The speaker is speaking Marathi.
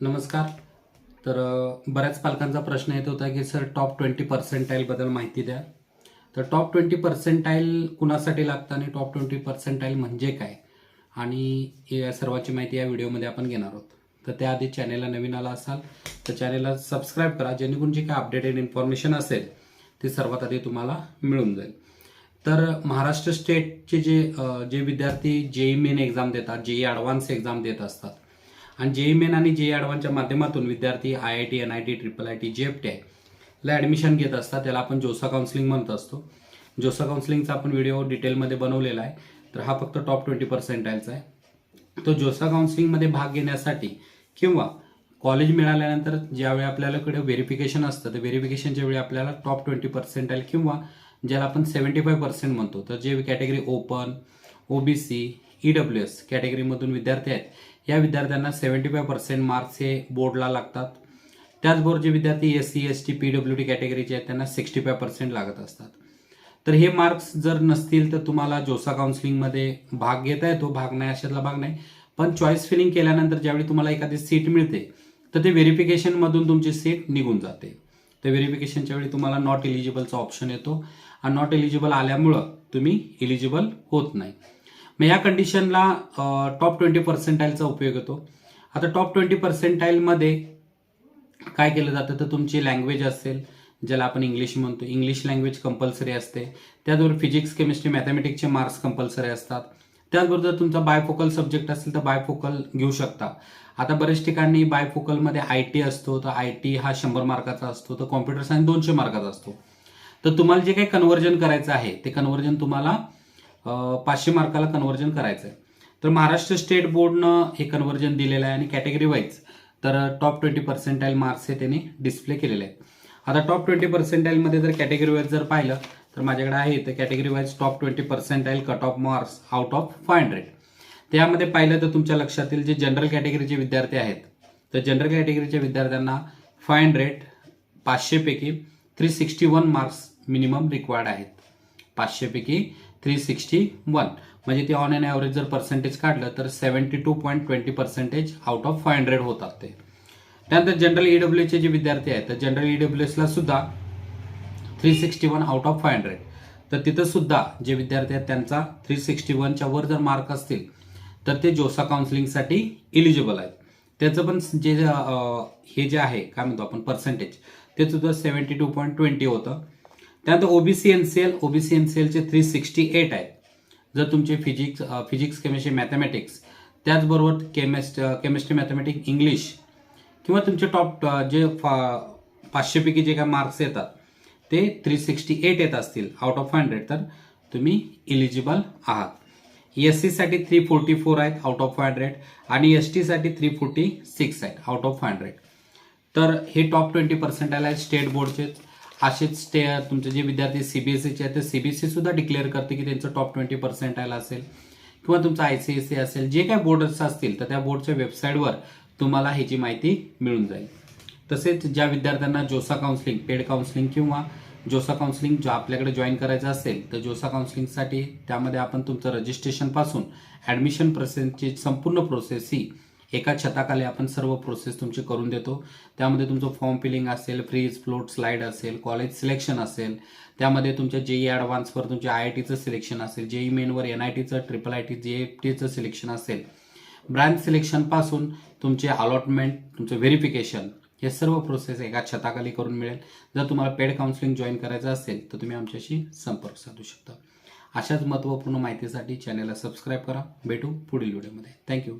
नमस्कार. तर बऱ्याच पालकांचा प्रश्न येत होता की सर टॉप ट्वेंटी पर्सेंटाईलबद्दल माहिती द्या. तर टॉप ट्वेंटी पर्सेंटाईल कुणासाठी लागतं आणि टॉप ट्वेंटी पर्सेंटाईल म्हणजे काय? आणि या सर्वाची माहिती या व्हिडिओमध्ये आपण घेणार आहोत. तर त्याआधी चॅनेलला नवीन आला असाल तर चॅनेलला सबस्क्राईब करा जेणेकरून जी काय अपडेटेड इन्फॉर्मेशन असेल ती सर्वात आधी तुम्हाला मिळून जाईल. तर महाराष्ट्र स्टेटचे जे जे विद्यार्थी जेई मेन एक्झाम देतात जेई ॲडव्हान्स एक्झाम देत असतात आणि जेई मेन आणि जेई ॲडव्हान्सच्या माध्यमातून विद्यार्थी I I T N I T triple I T J F T I ला ॲडमिशन घेत असतात त्याला आपण जोसा काउन्सिलिंग म्हणत असतो. जोसा काउन्सिलिंगचा आपण व्हिडिओ डिटेलमध्ये बनवलेला आहे. तर हा फक्त टॉप ट्वेंटी पर्सेंटाईलचा आहे. तो जोसा काउन्सिलिंगमध्ये भाग घेण्यासाठी किंवा कॉलेज मिळाल्यानंतर ज्यावेळी आपल्याकडे व्हेरिफिकेशन असतं तर व्हेरिफिकेशनच्या वेळी आपल्याला टॉप ट्वेंटी पर्सेंटाईल किंवा ज्याला आपण सेवन्टी फाय पर्सेंट म्हणतो. तर जे category open OBC E W S कॅटेगरीमधून विद्यार्थी आहेत. या विद्यार्थ्यांना सेवन्टी फाय पर्सेंट मार्क्स हे बोर्डला लागतात. त्याचबरोबर जे विद्यार्थी S C S T P W D कॅटेगरीचे आहेत त्यांना सिक्स्टी फाय पर्सेंट लागत असतात. तर हे मार्क्स जर नसतील तर तुम्हाला जोसा काउन्सिलिंगमध्ये भाग घेता येतो. भाग नाही अशातला भाग नाही. पण चॉईस फिलिंग केल्यानंतर ज्यावेळी तुम्हाला एखादी सीट मिळते तर ते व्हेरिफिकेशनमधून तुमची सीट निघून जाते. तर व्हेरिफिकेशनच्या वेळी तुम्हाला नॉट इलिजिबलचा ऑप्शन येतो. आणि नॉट इलिजिबल आल्यामुळं तुम्ही इलिजिबल होत नाही. मग या कंडिशनला टॉप ट्वेंटी पर्सेंटाईलचा उपयोग होतो आता टॉप ट्वेंटी पर्सेंटाईलमध्ये काय केलं जातं? तर तुमची लँग्वेज असेल ज्याला आपण इंग्लिश म्हणतो. इंग्लिश लँग्वेज कंपल्सरी असते. त्याचबरोबर फिजिक्स केमिस्ट्री मॅथमॅटिक्सचे मार्क्स कंपल्सरी असतात. त्याचबरोबर जर तुमचा बायफोकल सब्जेक्ट असेल तर बायफोकल घेऊ शकता. आता बऱ्याच ठिकाणी बायफोकलमध्ये आय टी असतो तर आय टी हा शंभर मार्काचा असतो तर कॉम्प्युटर सायन्स दोनशे मार्काचा असतो. तर तुम्हाला जे काही कन्व्हर्जन करायचं आहे ते कन्व्हर्जन तुम्हाला पाचशे मार्काला कन्व्हर्जन करायचं आहे तर महाराष्ट्र स्टेट बोर्डनं हे कन्व्हर्जन दिलेलं आहे आणि कॅटेगरी वाईज तर टॉप ट्वेंटी पर्सेंटाईल मार्क्स हे त्यांनी डिस्प्ले केलेले आहेत. आता टॉप ट्वेंटी पर्सेंटाईलमध्ये जर कॅटेगरी वाईज जर पाहिलं तर माझ्याकडे आहे तर category wise top twenty percentile cut off marks out of five hundred त्यामध्ये पाहिलं तर तुमच्या लक्षातील जे जनरल कॅटेगरीचे विद्यार्थी आहेत तर जनरल कॅटेगरीच्या विद्यार्थ्यांना five hundred पाचशेपैकी three sixty one marks minimum required आहेत. पाचशेपैकी थ्री सिक्स्टी वन म्हणजे ते ऑन एन ॲव्हरेज जर पर्सेंटेज काढलं तर seventy two point twenty percentage out of five hundred होतात ते. त्यानंतर जनरल ईडब्ल्यूचे जे विद्यार्थी आहेत तर जनरल ईडब्ल्यूएसला सुद्धा three sixty one out of five hundred तर तिथं सुद्धा जे विद्यार्थी आहेत त्यांचा थ्री सिक्स्टी वनच्या वर जर मार्क असतील तर ते जोसा काउन्सिलिंगसाठी इलिजिबल आहेत. त्याचं पण जे हे जे आहे काय म्हणतो आपण पर्सेंटेज ते सुद्धा सेवन्टी टू पॉईंट ट्वेंटी होतं. त्यानंतर OBC N C L OBC N C एलचे थ्री सिक्स्टी एट आहेत जर तुमचे फिजिक्स फिजिक्स केमिस्ट्री मॅथमॅटिक्स त्याचबरोबर केमिस्ट केमिस्ट्री मॅथमॅटिक्स इंग्लिश किंवा तुमचे टॉप जे फा- पाचशेपैकी जे काय मार्क्स येतात ते थ्री सिक्स्टी एट येत असतील आउट ऑफ हंड्रेड तर तुम्ही इलिजिबल आहात. एस सीसाठी थ्री फोर्टी फोर आहेत आउट ऑफ फाय हंड्रेड आणि एस टीसाठी थ्री फोर्टी सिक्स आहेत आउट ऑफ फाय हंड्रेड तर हे टॉप ट्वेंटी पर्सेंटाईल आहेत स्टेट बोर्डचे असेच स्टे तुमचे जे विद्यार्थी सीबीएसईचे आहेत ते सीबीएसई सुद्धा डिक्लेअर करते की त्यांचं टॉप ट्वेंटी पर्सेंटाईल असेल. किंवा तुमचं आय सी एस सी असेल जे काही बोर्डर्स असतील तर त्या बोर्डच्या वेबसाईटवर तुम्हाला ह्याची माहिती मिळून जाईल. तसेच ज्या विद्यार्थ्यांना जोसा काउन्सिलिंग पेड काउन्सिलिंग किंवा जोसा काउन्सिलिंग जो आपल्याकडे जॉईन करायचं असेल तर जोसा काउन्सिलिंगसाठी त्यामध्ये आपण तुमचं रजिस्ट्रेशनपासून ॲडमिशन प्रोसेसची संपूर्ण प्रोसेस ही एका छताखाली आपण सर्व प्रोसेस तुमची करून देतो. त्यामध्ये तुमचं फॉर्म फिलिंग असेल फ्रीज फ्लोट स्लाईड असेल कॉलेज सिलेक्शन असेल. त्यामध्ये तुमच्या जेई ॲडव्हान्सवर तुमच्या आय आय टीचं सिलेक्शन असेल जेई मेनवर एन आय टीचं triple I T J F टीचं सिलेक्शन असेल. ब्रँच सिलेक्शनपासून तुमचे अलॉटमेंट तुमचं व्हेरिफिकेशन हे सर्व प्रोसेस एका छताखाली करून मिळेल. जर तुम्हाला पेड काउन्सिलिंग जॉईन करायचं असेल तर तुम्ही आमच्याशी संपर्क साधू शकता. अशाच महत्त्वपूर्ण माहितीसाठी चॅनलला सबस्क्राईब करा. भेटू पुढील व्हिडिओमध्ये थँक्यू